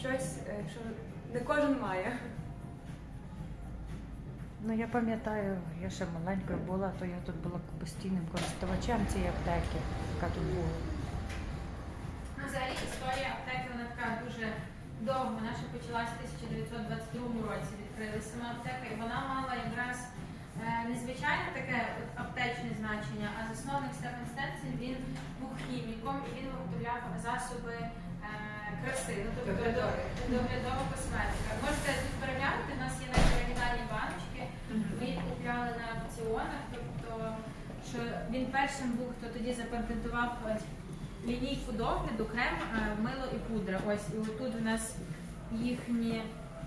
щось, е, що не кожен має. Ну я пам'ятаю, я ще маленькою була, то я тут була постійним користувачем цієї аптеки, яка тут була. Ну, взагалі історія аптеки вона така дуже довга. Вона ще почалася в 1922 році. Відкрили сама аптека, і вона мала якраз е, незвичайне таке от аптечне значення, а засновник Стефан Стенцель він був хіміком і він виготовляв засоби краси, ну тобто доглядова косметика. Можете тут переглянути, у нас є навіть оригінальні баночки. Ми їх купляли на аукціонах, тобто що він першим був, хто тоді запатентував е, лінійку догляду, крем, е, мило і пудра. Ось і отут у нас їхні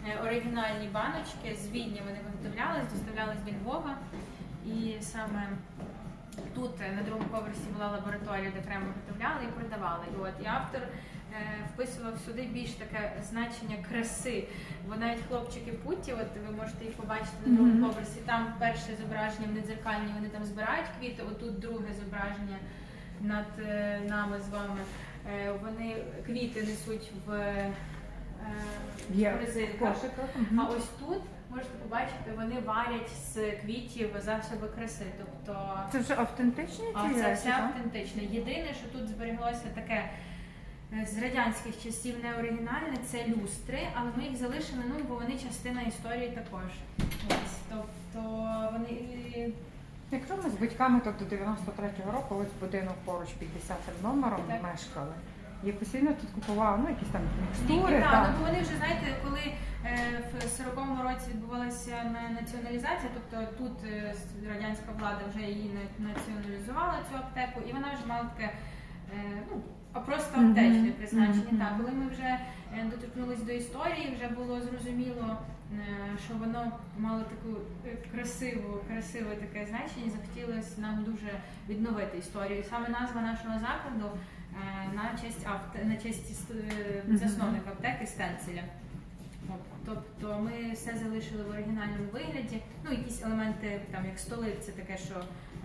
е, оригінальні баночки з Відня вони виготовлялись, доставлялись до Львова. І саме тут на другому поверсі була лабораторія, де крем виготовляли і продавали. І от і автор е, вписував сюди більш таке значення краси. Бо навіть хлопчики путі, от ви можете їх побачити на другому поверсі. Там перше зображення вони дзеркальні, вони там збирають квіти. Отут друге зображення над е, нами з вами. Е, Вони квіти несуть в е, корзинках. А ось тут можете побачити, вони варять з квітів засоби краси. Тобто Це вже автентичні а ці це речі, все так? автентичне. Єдине, що тут збереглося таке е, з радянських часів неоригінальне, це люстри, але ми їх залишили, ну бо вони частина історії також. Ось, тобто вони Якщо ми з батьками то до 93-го року, ось будинок поруч 50 номером Так. мешкали. І постійно тут купували ну, якісь там мікстури. так, там. ну, бо вони вже знаєте, коли е, в 40-му році відбувалася націоналізація, тобто тут е, радянська влада вже її націоналізувала цю аптеку, і вона вже мала таке е, ну, а просто аптечне призначення. мгм. Так, коли ми вже е, доторкнулись до історії, вже було зрозуміло, е, що воно мало таку е, красиву, красиве таке значення. Захотілося нам дуже відновити історію. І саме назва нашого закладу на честь авто, на честь е, засновника аптеки Стенцеля. Тобто ми все залишили в оригінальному вигляді. Ну, якісь елементи, там як столи, це таке, що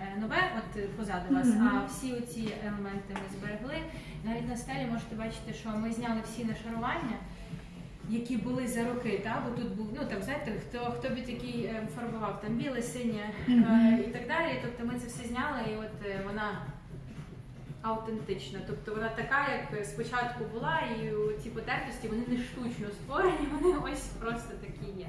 е, нове, от позаду вас. А всі оці елементи ми зберегли. Навіть на стелі можете бачити, що ми зняли всі нашарування. Які були за роки, та бо тут був ну там знаєте, хто хто б такий е, фарбував там біле, синє е, Мгм. і так далі. Тобто ми це все зняли, і от вона автентична. Тобто вона така, як спочатку була, і ці потертості вони не штучно створені, вони ось просто такі є.